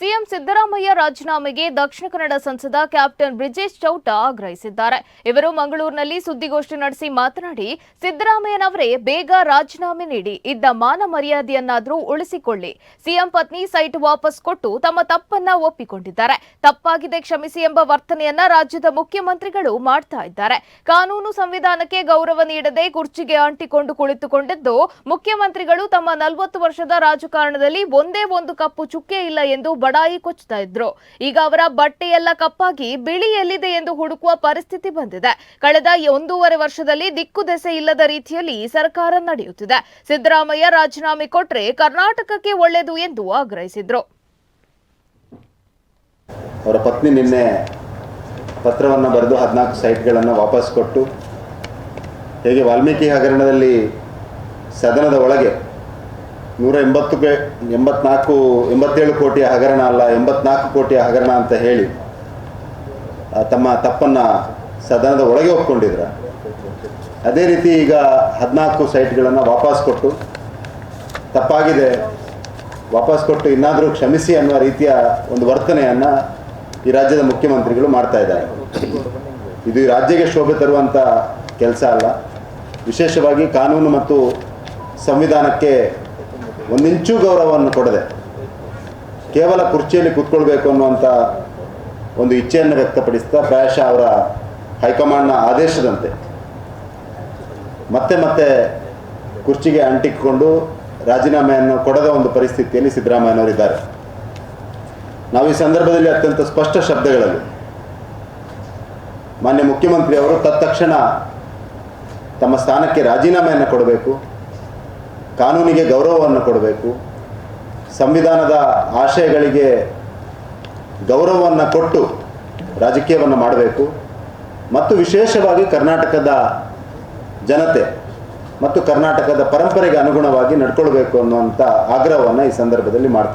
CM Siddaramaiah ರಾಜೀನಾಮೆಗೆ ದಕ್ಷಿಣ ಕನ್ನಡ ಸಂಸದ captain Brijesh Chowta ಆಗ್ರಹಿಸಿದ್ದಾರೆ. ಇವರು ಮಂಗಳೂರಿನಲ್ಲಿ ಸುದ್ದಿಗೋಷ್ಠಿ ನಡೆಸಿ ಮಾತನಾಡಿ, ಸಿದ್ದರಾಮಯ್ಯನವರೇ ಬೇಗ ರಾಜೀನಾಮೆ ನೀಡಿ, ಇದ್ದ ಮಾನ ಮರ್ಯಾದೆಯನ್ನಾದರೂ ಉಳಿಸಿಕೊಳ್ಳಿ. ಸಿಎಂ ಪತ್ನಿ ಸೈಟ್ ವಾಪಸ್ ಕೊಟ್ಟು ತಮ್ಮ ತಪ್ಪನ್ನ ಒಪ್ಪಿಕೊಂಡಿದ್ದಾರೆ. ತಪ್ಪಾಗಿದೆ ಕ್ಷಮಿಸಿ ಎಂಬ ವರ್ತನೆಯನ್ನ ರಾಜ್ಯದ ಮುಖ್ಯಮಂತ್ರಿಗಳು ಮಾಡ್ತಾ ಇದ್ದಾರೆ. ಕಾನೂನು ಸಂವಿಧಾನಕ್ಕೆ ಗೌರವ ನೀಡದೆ ಕುರ್ಚಿಗೆ ಅಂಟಿಕೊಂಡು ಕುಳಿತುಕೊಂಡಿದ್ದು, ಮುಖ್ಯಮಂತ್ರಿಗಳು ತಮ್ಮ ನಲವತ್ತು ವರ್ಷದ ರಾಜಕಾರಣದಲ್ಲಿ ಒಂದೇ ಒಂದು ಕಪ್ಪು ಚುಕ್ಕೆ ಇಲ್ಲ ಎಂದು ಬಡಾಯಿ ಕೊಚ್ಚುತ್ತಾ ಇದ್ರು. ಈಗ ಅವರ ಬಟ್ಟೆಯೆಲ್ಲ ಕಪ್ಪಾಗಿ ಬಿಳಿ ಎಲ್ಲಿದೆ ಎಂದು ಹುಡುಕುವ ಪರಿಸ್ಥಿತಿ ಬಂದಿದೆ. ಕಳೆದ ಒಂದೂವರೆ ವರ್ಷದಲ್ಲಿ ದಿಕ್ಕು ದೆಸೆ ಇಲ್ಲದ ರೀತಿಯಲ್ಲಿ ಸರ್ಕಾರ ನಡೆಯುತ್ತಿದೆ. ಸಿದ್ದರಾಮಯ್ಯ ರಾಜೀನಾಮೆ ಕೊಟ್ರೆ ಕರ್ನಾಟಕಕ್ಕೆ ಒಳ್ಳೆಯದು ಎಂದು ಆಗ್ರಹಿಸಿದ್ರು. ಅವರ ಪತ್ನಿ ನಿನ್ನೆ ಪತ್ರವನ್ನು ಬರೆದು ಹದಿನಾಲ್ಕು ಸೈಟ್ಗಳನ್ನು ವಾಪಸ್ ಕೊಟ್ಟು, ಹೇಗೆ ವಾಲ್ಮೀಕಿ ಹಗರಣದಲ್ಲಿ ಸದನದ ಒಳಗೆ ನೂರ ಎಂಬತ್ತು ಎಂಬತ್ನಾಲ್ಕು, ಎಂಬತ್ತೇಳು ಕೋಟಿಯ ಹಗರಣ ಅಲ್ಲ, ಎಂಬತ್ನಾಲ್ಕು ಕೋಟಿಯ ಹಗರಣ ಅಂತ ಹೇಳಿ ತಮ್ಮ ತಪ್ಪನ್ನು ಸದನದ ಒಳಗೆ ಒಪ್ಕೊಂಡಿದ್ರ. ಅದೇ ರೀತಿ ಈಗ ಹದಿನಾಲ್ಕು ಸೈಟ್ಗಳನ್ನು ವಾಪಸ್ ಕೊಟ್ಟು, ತಪ್ಪಾಗಿದೆ. ವಾಪಸ್ ಕೊಟ್ಟು ಇನ್ನಾದರೂ ಕ್ಷಮಿಸಿ ಅನ್ನುವ ರೀತಿಯ ಒಂದು ವರ್ತನೆಯನ್ನು ಈ ರಾಜ್ಯದ ಮುಖ್ಯಮಂತ್ರಿಗಳು ಮಾಡ್ತಾ ಇದ್ದಾರೆ. ಇದು ಈ ರಾಜ್ಯಕ್ಕೆ ಶೋಭೆ ತರುವಂಥ ಕೆಲಸ ಅಲ್ಲ. ವಿಶೇಷವಾಗಿ ಕಾನೂನು ಮತ್ತು ಸಂವಿಧಾನಕ್ಕೆ ಒಂದಿಂಚೂ ಗೌರವವನ್ನು ಕೊಡದೆ ಕೇವಲ ಕುರ್ಚಿಯಲ್ಲಿ ಕೂತ್ಕೊಳ್ಬೇಕು ಅನ್ನುವಂಥ ಒಂದು ಇಚ್ಛೆಯನ್ನು ವ್ಯಕ್ತಪಡಿಸ್ತಾ ಪ್ರಾಯಶಃ ಅವರ ಹೈಕಮಾಂಡ್ನ ಆದೇಶದಂತೆ. ಮತ್ತೆ ಮತ್ತೆ ಕುರ್ಚಿಗೆ ಅಂಟಿಕೊಂಡು ರಾಜೀನಾಮೆಯನ್ನು ಕೊಡದ ಒಂದು ಪರಿಸ್ಥಿತಿಯಲ್ಲಿ ಸಿದ್ದರಾಮಯ್ಯನವರಿದ್ದಾರೆ. ನಾವು ಈ ಸಂದರ್ಭದಲ್ಲಿ ಅತ್ಯಂತ ಸ್ಪಷ್ಟ ಶಬ್ದಗಳಲ್ಲಿ ಮಾನ್ಯ ಮುಖ್ಯಮಂತ್ರಿಯವರು ತತ್ಕ್ಷಣ ತಮ್ಮ ಸ್ಥಾನಕ್ಕೆ ರಾಜೀನಾಮೆಯನ್ನು ಕೊಡಬೇಕು. ಕಾನೂನಿಗೆ ಗೌರವವನ್ನು ಕೊಡಬೇಕು. ಸಂವಿಧಾನದ ಆಶಯಗಳಿಗೆ ಗೌರವವನ್ನು ಕೊಟ್ಟು ರಾಜಕೀಯವನ್ನು ಮಾಡಬೇಕು. ಮತ್ತು ವಿಶೇಷವಾಗಿ ಕರ್ನಾಟಕದ ಜನತೆ ಮತ್ತು ಕರ್ನಾಟಕದ ಪರಂಪರೆಗೆ ಅನುಗುಣವಾಗಿ ನಡ್ಕೊಳ್ಬೇಕು ಅನ್ನುವಂಥ ಆಗ್ರಹವನ್ನು ಈ ಸಂದರ್ಭದಲ್ಲಿ ಮಾಡ್ತಾ